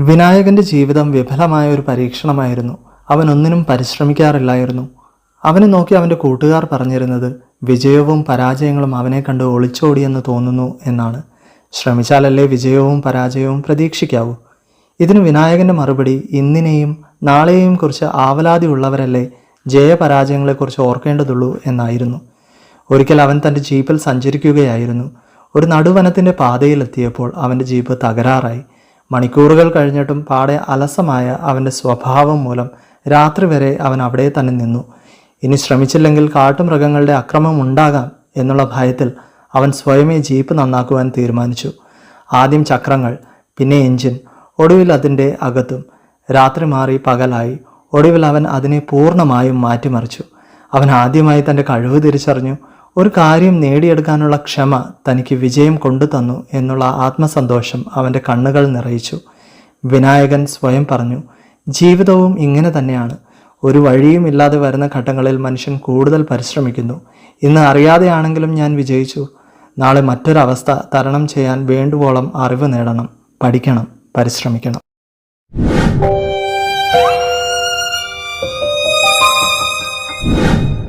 വിനായകന്റെ ജീവിതം വിഫലമായ ഒരു പരീക്ഷണമായിരുന്നു. അവൻ ഒന്നിനും പരിശ്രമിക്കാറില്ലായിരുന്നു. അവനെ നോക്കി അവന്റെ കൂട്ടുകാർ പറഞ്ഞിരുന്നത് വിജയവും പരാജയങ്ങളും അവനെ കണ്ട് ഒളിച്ചോടിയെന്ന് തോന്നുന്നു എന്നാണ്. ശ്രമിച്ചാലല്ലേ വിജയവും പരാജയവും പ്രതീക്ഷിക്കാവൂ? ഇതിന് വിനായകന്റെ മറുപടി ഇന്നിനെയും നാളെയും കുറിച്ച് ആവലാതി ഉള്ളവരല്ലേ ജയപരാജയങ്ങളെക്കുറിച്ച് ഓർക്കേണ്ടതുള്ളൂ എന്നായിരുന്നു. ഒരിക്കൽ അവൻ തന്റെ ജീപ്പിൽ സഞ്ചരിക്കുകയായിരുന്നു. ഒരു നടുവനത്തിന്റെ പാതയിലെത്തിയപ്പോൾ അവന്റെ ജീപ്പ് തകരാറായി. മണിക്കൂറുകൾ കഴിഞ്ഞിട്ടും പാടെ അലസമായ അവന്റെ സ്വഭാവം മൂലം രാത്രി വരെ അവൻ അവിടെ തന്നെ നിന്നു. ഇനി ശ്രമിച്ചില്ലെങ്കിൽ കാട്ടുമൃഗങ്ങളുടെ അക്രമം ഉണ്ടാകാം എന്നുള്ള ഭയത്തിൽ അവൻ സ്വയമേ ജീപ്പ് നന്നാക്കുവാൻ തീരുമാനിച്ചു. ആദ്യം ചക്രങ്ങൾ പിന്നെ എഞ്ചിൻ ഒടുവിൽ അതിന്റെ അകത്തും. രാത്രി മാറി പകലായി. ഒടുവിൽ അവൻ അതിനെ പൂർണമായും മാറ്റിമറിച്ചു. അവൻ ആദ്യമായി തന്റെ കഴിവ് തിരിച്ചറിഞ്ഞു. ഒരു കാര്യം നേടിയെടുക്കാനുള്ള ക്ഷമ തനിക്ക് വിജയം കൊണ്ടുതന്നു എന്നുള്ള ആത്മസന്തോഷം അവന്റെ കണ്ണുകൾ നിറയിച്ചു. വിനായകൻ സ്വയം പറഞ്ഞു ജീവിതവും ഇങ്ങനെ തന്നെയാണ്. ഒരു വഴിയും ഇല്ലാതെ വരുന്ന ഘട്ടങ്ങളിൽ മനുഷ്യൻ കൂടുതൽ പരിശ്രമിക്കുന്നു. ഇന്ന് അറിയാതെയാണെങ്കിലും ഞാൻ വിജയിച്ചു. നാളെ മറ്റൊരവസ്ഥ തരണം ചെയ്യാൻ വേണ്ടുവോളം അറിവ് നേടണം. പഠിക്കണം. പരിശ്രമിക്കണം.